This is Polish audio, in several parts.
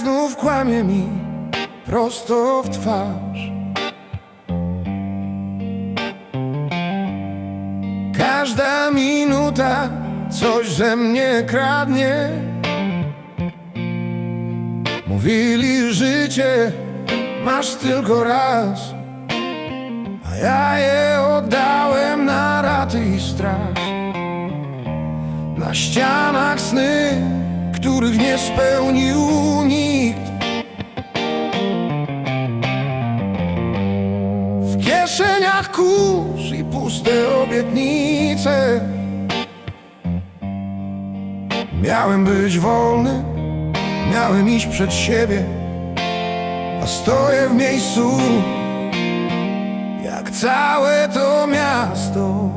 znów kłamie mi prosto w twarz. Każda minuta coś ze mnie kradnie. Mówili życie masz tylko raz A ja je oddałem na raty i strach. Na ścianach sny, których nie spełnił nikt. W kieszeniach kurz i puste obietnice. Miałem być wolny, miałem iść przed siebie A stoję w miejscu Jak całe to miasto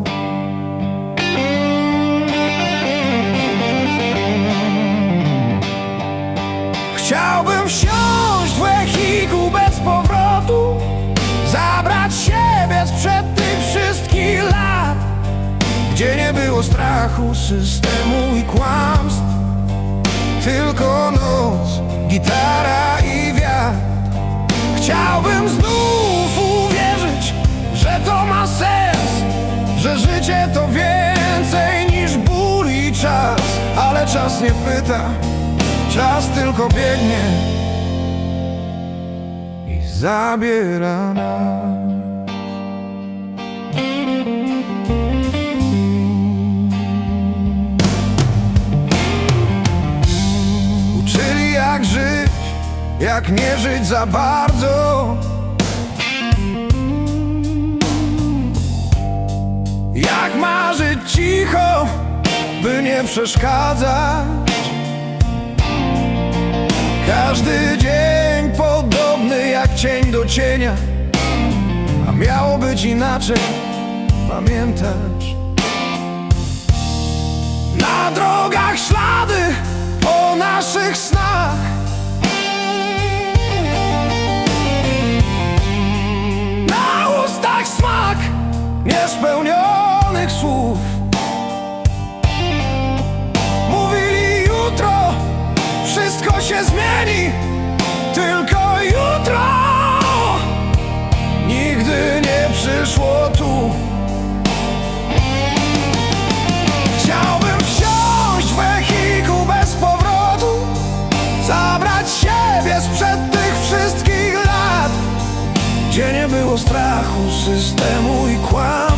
strachu, systemu i kłamstw. Tylko noc, gitara i wiatr. Chciałbym znów uwierzyć, że to ma sens Że życie to więcej niż ból i czas. Ale czas nie pyta, czas tylko biegnie I zabiera nas jak nie żyć za bardzo. Jak marzyć cicho, by nie przeszkadzać. Każdy dzień podobny jak cień do cienia A miało być inaczej, pamiętasz? Na drogach ślady po naszych snach niespełnionych słów. Mówili jutro wszystko się zmieni Tylko jutro. Nigdy nie przyszło tu. Chciałbym wsiąść w wehikuł bez powrotu Zabrać siebie sprzed tych wszystkich lat Gdzie nie było strachu, systemu i kłamstw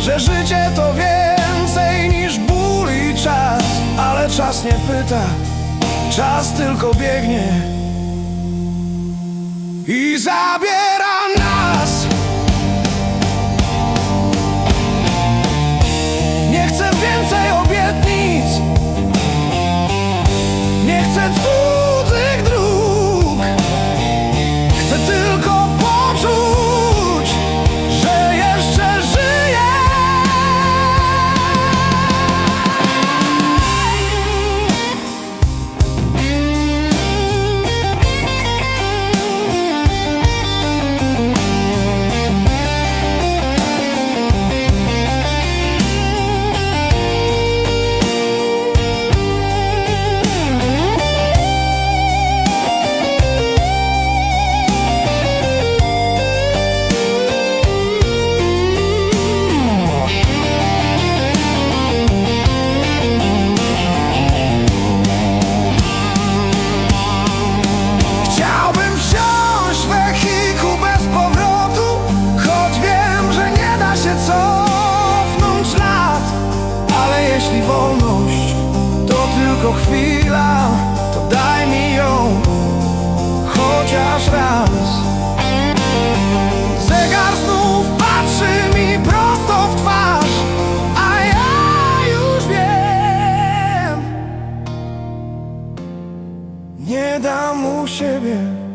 Że życie to więcej niż ból i czas Ale czas nie pyta, czas tylko biegnie I zabiera to chwila, to daj mi ją chociaż raz. Zegar znów patrzy mi prosto w twarz, a ja już wiem, nie dam mu siebie.